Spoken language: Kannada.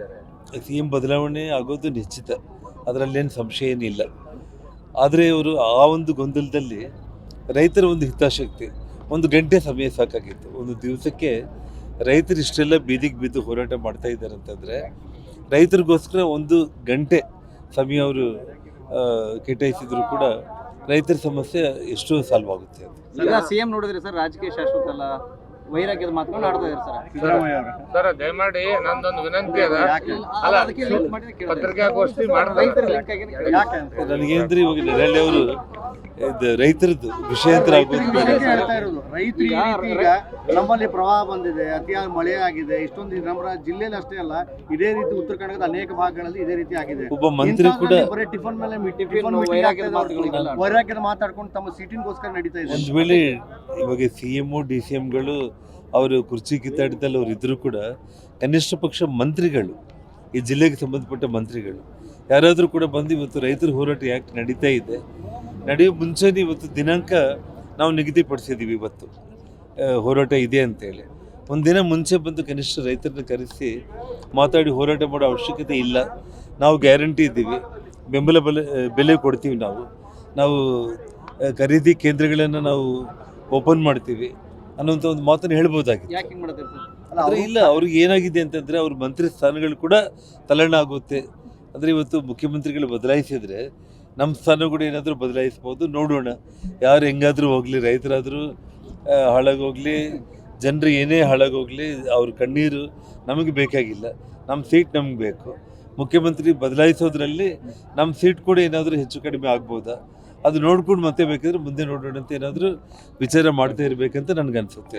ಇದ್ದಾರೆ ಸಿ ಎಂ ಬದಲಾವಣೆ ಆಗೋದು ನಿಶ್ಚಿತ. ಅದರಲ್ಲೇನು ಸಂಶಯ ಏನಿಲ್ಲ. ಆದರೆ ಇವರು ಆ ಒಂದು ಗೊಂದಲದಲ್ಲಿ ರೈತರ ಒಂದು ಹಿತಾಸಕ್ತಿ ಒಂದು ಗಂಟೆ ಸಮಯ ಸಾಕಾಗಿತ್ತು. ಒಂದು ದಿವಸಕ್ಕೆ ರೈತರು ಇಷ್ಟೆಲ್ಲ ಬೀದಿಗೆ ಬಿದ್ದು ಹೋರಾಟ ಮಾಡ್ತಾ ಇದ್ದಾರೆ ಅಂತಂದರೆ ರೈತರಿಗೋಸ್ಕರ ಒಂದು ಗಂಟೆ ಸಮಯ ಅವರು ಕೆಟಾಯಿಸಿದ್ರು ಕೂಡ ರೈತರ ಸಮಸ್ಯೆ ಎಷ್ಟೋ ಸಾಲ್ವ್ ಆಗುತ್ತೆ ಸಿಎಂ ನೋಡಿದ್ರೆ ಸರ್ ರಾಜಕೀಯ ಶಾಶ್ವತ ಅಲ್ಲ? ವೈರಾಗ್ಯದ ಮಾತುಗಳು ಆಡ್ತಾ ಇದ್ದಾರೆ ಸರ್. ಸರ್ ದಯಮಾಡಿ ನಂದೊಂದು ವಿನಂತಿ ಅದ. ಅಲ್ಲ ಮಾಡಿದ್ರೆ. ಪತ್ರಿಕಾಗೋಷ್ಠಿ ಕೇಳ್ದೆ. ನನಗೇಂದ್ರೆ ಇವಾಗ ನೆರಳಿ ಅವರು ಇದು ರೈತರದ್ದು ವಿಷಯಾಂತರ ಆಗೋದು ಬೇಡ ಅದಕ್ಕೆ ಹೇಳ್ತಾ ಇರೋದು ರೈತರು ಈ ರೀತಿ ಈಗ ನಮ್ಮಲ್ಲಿ ಪ್ರವಾಹ ಬಂದಿದೆ ಅತಿಯಾದ ಮಳೆ ಆಗಿದೆ ಇಷ್ಟೊಂದು ನಮ್ಮ ಜಿಲ್ಲೆಯಲ್ಲಿ ಅಷ್ಟೇ ಅಲ್ಲ ಇದೇ ರೀತಿ ಉತ್ತರ ಕನ್ನಡದ ಅನೇಕ ಭಾಗಗಳಲ್ಲಿ ಇದೇ ರೀತಿ ಆಗಿದೆ. ಒಬ್ಬ ಮಂತ್ರಿ ಕೂಡ ಬರೀ ಟಿಫನ್ ಮೇಲೆ ಟಿಫಿನ್ ವೈರಾಗ್ಯದ ಮಾತಾಡ್ಕೊಂಡು ತಮ್ಮ ಸೀಟಿನ್ಗೋಸ್ಕರ ನಡೀತಾ ಇದೆ. ಒಂದು ವೇಳೆ ಇವಾಗ ಸಿ ಎಂ ಡಿ ಸಿ ಎಂಗಳು ಅವರು ಕುರ್ಚಿ ಕಿತ್ತಾಡಿದಲ್ಲಿ ಅವರು ಇದ್ರು ಕೂಡ ಕನಿಷ್ಠ ಪಕ್ಷ ಮಂತ್ರಿಗಳು ಈ ಜಿಲ್ಲೆಗೆ ಸಂಬಂಧಪಟ್ಟ ಮಂತ್ರಿಗಳು ಯಾರಾದರೂ ಕೂಡ ಬಂದು ಇವತ್ತು ರೈತರ ಹೋರಾಟ ಯಾಕೆ ನಡೀತಾ ಇದೆ? ನಡೆಯೋ ಮುಂಚೆನೇ ಇವತ್ತು ದಿನಾಂಕ ನಾವು ನಿಗದಿಪಡಿಸಿದ್ದೀವಿ ಇವತ್ತು. ಹೋರಾಟ ಇದೆ ಅಂತೇಳಿ. ಒಂದಿನ ಮುಂಚೆ ಬಂದು ಕನಿಷ್ಠ ರೈತರನ್ನ ಕರೆಸಿ ಮಾತಾಡಿ ಹೋರಾಟ ಮಾಡೋ ಅವಶ್ಯಕತೆ ಇಲ್ಲ. ನಾವು ಗ್ಯಾರಂಟಿ ಇದ್ದೀವಿ. ಬೆಂಬಲ ಬೆಲೆ ಬೆಲೆ ಕೊಡ್ತೀವಿ ನಾವು. ನಾವು ಖರೀದಿ ಕೇಂದ್ರಗಳನ್ನು ನಾವು ಓಪನ್ ಮಾಡ್ತೀವಿ ಅನ್ನೋಂಥ ಒಂದು ಮಾತನ್ನು ಹೇಳ್ಬೋದಾಗಿದೆ ಆದರೆ ಇಲ್ಲ ಅವ್ರಿಗೆ ಏನಾಗಿದೆ ಅಂತಂದರೆ ಅವ್ರ ಮಂತ್ರಿ ಸ್ಥಾನಗಳು ಕೂಡ ತಲ್ಲಣ ಆಗುತ್ತೆ. ಅಂದರೆ ಇವತ್ತು ಮುಖ್ಯಮಂತ್ರಿಗಳು ಬದಲಾಯಿಸಿದರೆ ನಮ್ಮ ಸ್ಥಾನ ಕೂಡ ಏನಾದರೂ ಬದಲಾಯಿಸ್ಬೋದು, ನೋಡೋಣ. ಯಾರು ಹೆಂಗಾದರೂ ಹೋಗಲಿ, ರೈತರಾದರೂ ಹಾಳಾಗೋಗಲಿ ಜನರು ಏನೇ ಹಾಳಾಗೋಗಲಿ, ಅವ್ರ ಕಣ್ಣೀರು ನಮಗೆ ಬೇಕಾಗಿಲ್ಲ. ನಮ್ಮ ಸೀಟ್ ನಮಗೆ ಬೇಕು. ಮುಖ್ಯಮಂತ್ರಿ ಬದಲಾಯಿಸೋದ್ರಲ್ಲಿ ನಮ್ಮ ಸೀಟ್ ಕೂಡ ಏನಾದರೂ ಹೆಚ್ಚು ಕಡಿಮೆ ಆಗ್ಬೋದಾ? ಅದು ನೋಡ್ಕೊಂಡು ಮತ್ತೆ ಬೇಕಾದ್ರೆ ಮುಂದೆ ನೋಡೋಣ ಅಂತ ಏನಾದರೂ ವಿಚಾರ ಮಾಡ್ತಾ ಇರಬೇಕಂತ ನನಗನ್ಸುತ್ತೆ.